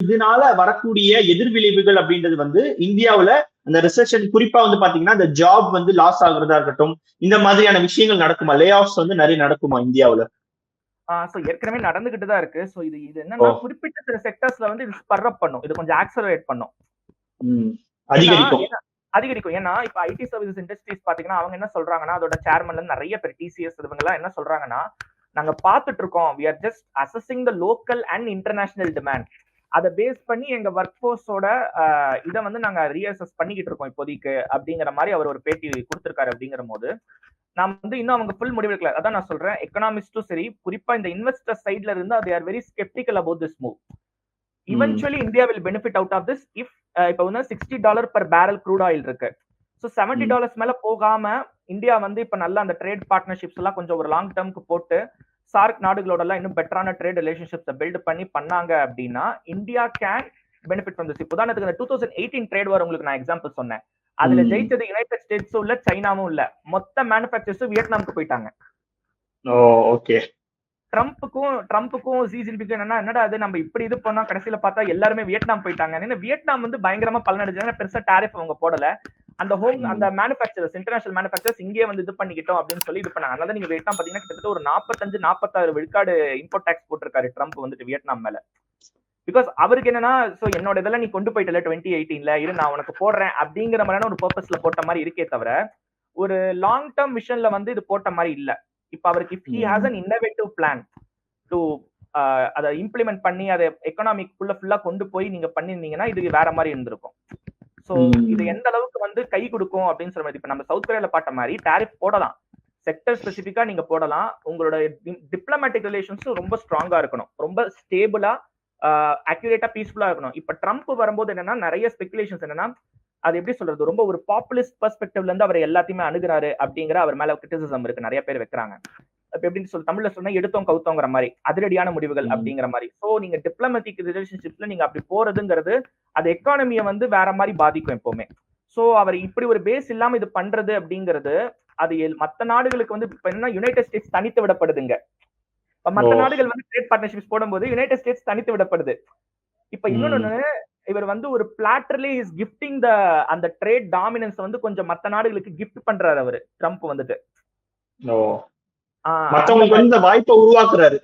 இதனால வரக்கூடிய எதிர்விளைவுகள் அப்படின்றது வந்து இந்தியாவுல அந்த ரிசெஷன் குறிப்பா வந்து பாத்தீங்கன்னா இந்த ஜாப் வந்து லாஸ் ஆகுறதா இருக்கட்டும் இந்த மாதிரியான விஷயங்கள் நடக்குமா? லே ஆஃப்ஸ் வந்து நிறைய நடக்குமா இந்தியாவுல? சோ ஏற்கனவே நடந்துகிட்டு தான் இருக்கு. சோ இது இது என்னன்னா. குறிப்பிட்ட சில செக்டர்ஸ்ல வந்து இது ஸ்பர்ரப் பண்ணும். இது கொஞ்சம் ஆக்சலரேட் பண்ணும். அதிகரிக்கும். அதிகரிக்கும். ஏன்னா இப்ப ஐடி சர்வீசஸ் இண்டஸ்ட்ரீஸ் பாத்தீங்கன்னா அவங்க என்ன சொல்றாங்கன்னா அதோட சேர்மன்ல நிறைய பேர் டிசிஎஸ் இவங்க எல்லாம் என்ன சொல்றாங்கன்னா நாங்க பாத்துட்டு இருக்கோம். We are just assessing the local and international demand அதை பேஸ் பண்ணி எங்க ஒர்க் ஃபோர்ஸோட இதை வந்து நாங்க ரீஅசஸ் பண்ணிக்கிட்டு இருக்கோம் இப்போதைக்கு அப்படிங்கிற மாதிரி அவர் ஒரு பேட்டி கொடுத்திருக்காரு அப்படிங்கிற போது நான் வந்து இன்னும் அவங்க ஃபுல் முடிவெடுக்கல அதான் நான் சொல்றேன். எக்கனாமிஸ்டும் சரி குறிப்பா இந்த இன்வெஸ்டர் சைட்ல இருந்து they are very skeptical about this move eventually India will benefit out of this if இப்போ வந்து sixty dollar per barrel crude oil இருக்கு. So seventy. டாலர்ஸ் மேல போகாம இந்தியா வந்து இப்ப நல்லா அந்த ட்ரேட் பார்ட்னர்ஷிப்ஸ் எல்லாம் கொஞ்சம் ஒரு லாங் டேர்ம்க்கு போட்டு சார்க் நாடுகளோட எல்லாம் இன்னும் பெட்டரான ட்ரேட் ரிலேஷன்ஷிப்ஸை பில்ட் பண்ணி பண்ணாங்க அப்படின்னா India can benefit from this உதாரணத்துக்கு இந்த two thousand eighteen trade war உங்களுக்கு நான் எக்ஸாம்பிள் சொன்னேன். அதுல. ஜெயிச்சது யுனைடெட் ஸ்டேட்ஸும் இல்ல சைனாவும் இல்ல. மொத்த மேனுஃபேக்சர்ஸும் வியட்நாமுக்கு போயிட்டாங்க. ஓகே. ட்ரம்ப்புக்கும் ட்ரம்ப்புக்கும் ஜி ஜின்பிக்கும் என்னன்னா என்னடா அது நம்ம இப்படி இது பண்ணா கடைசியில பார்த்தா எல்லாருமே வியட்நாம் போயிட்டாங்க ஏன்னா வியட்நாம் வந்து பயங்கரமா பலனடைஞ்சாங்க பெருசா டாரிஃப் அவங்க போடல. அந்த ஹோம். அந்த மேனுஃபேக்சரர்ஸ் இன்டர்நேஷனல் மேனுஃபேக்சரர்ஸ் இங்கே வந்து இது பண்ணிக்கிட்டோம் அப்படின்னு சொல்லி இது பண்ணாங்க. அதனால நீங்க வியட்நாம் பாத்தீங்கன்னா கிட்டத்தட்ட ஒரு நாற்பத்தஞ்சு நாற்பத்தாறு விழுக்காடு இம்போர்ட் டாக்ஸ் போட்டிருக்காரு ட்ரம்ப் வந்துட்டு வியட்நாம் மேல. பிகாஸ் அவருக்கு என்னன்னா சோ என்னோட இதெல்லாம் நீ கொண்டு போயிட்டல டுவெண்ட்டி எயிட்டீன்ல இரு நான் உனக்கு போடுறேன் அப்படிங்கிற மாதிரியான ஒரு பர்பஸ்ல போட்ட மாதிரி இருக்கே தவிர ஒரு லாங் டேர்ம் விஷன்ல வந்து இது போட்ட மாதிரி இல்ல. இப்ப அவருக்கு if he has an innovative plan to அதை இம்ப்ளிமெண்ட் பண்ணி அதை எக்கனாமிக்குள்ள ஃபுல்லா கொண்டு போய் நீங்க பண்ணிருந்தீங்கன்னா இது வேற மாதிரி இருந்திருக்கும். சோ. இது எந்த அளவுக்கு வந்து கை கொடுக்கும் அப்படின்னு சொல்ல மாதிரி இப்ப நம்ம சவுத் கொரியால பார்த்த மாதிரி டாரிஃப் போடலாம். செக்டர் ஸ்பெசிபிக்கா நீங்க போடலாம். உங்களோட டிப்ளமேட்டிக் ரிலேஷன்ஸும் ரொம்ப ஸ்ட்ராங்கா இருக்கணும். ரொம்ப ஸ்டேபிளா அக்யூரேட்டா பீஸ்ஃபுல்லா இருக்கணும். இப்ப ட்ரம்ப் வரும்போது என்னன்னா நிறைய ஸ்பெகுலேஷன்ஸ் என்னன்னா அது எப்படி சொல்றது? ரொம்ப ஒரு பாப்புலிஸ்ட் பெர்ஸ்பெக்டிவ்ல இருந்து அவர் எல்லாத்தையுமே அணுகுறாரு அப்படிங்கிற அவர் மேல கிரிட்டிசிசம் இருக்கு. நிறைய பேர் வைக்கிறாங்க. இப்ப எப்படின்னு சொல்லி தமிழ்ல சொன்னா எடுத்தோம் கவுத்தோங்கிற மாதிரி அதிரடியான முடிவுகள். அப்படிங்கிற மாதிரி. சோ நீங்க டிப்ளமேட்டிக் ரிலேஷன்ஷிப்ல நீங்க அப்படி போறதுங்கிறது அது எக்கானமியை வந்து வேற மாதிரி பாதிக்கும் எப்பவுமே. சோ அவர் இப்படி ஒரு பேஸ் இல்லாம இது பண்றது அப்படிங்கிறது அது மத்த நாடுகளுக்கு வந்து இப்ப என்ன யுனைடெட் ஸ்டேட்ஸ் தனித்து விடப்படுதுங்க. இப்ப மத்த. நாடுகள் வந்து ட்ரேட் பார்ட்னர்ஷிப்ஸ் போடும்போது யுனைடெட் ஸ்டேட்ஸ் தனித்து விடப்படுது. இப்ப இன்னொன்னு இவர் வந்து ஒரு பிளாட்டர்லி இஸ் கிஃப்டிங் த அந்த ட்ரேட் டாமினன்ஸ் வந்து கொஞ்சம் மத்த நாடுகளுக்கு கிஃப்ட் பண்றாரு அவரு ட்ரம்ப் வந்துட்டு. மத்தவங்களுக்கு வந்து இந்த வாய்ப்பை உருவாக்குறாரு.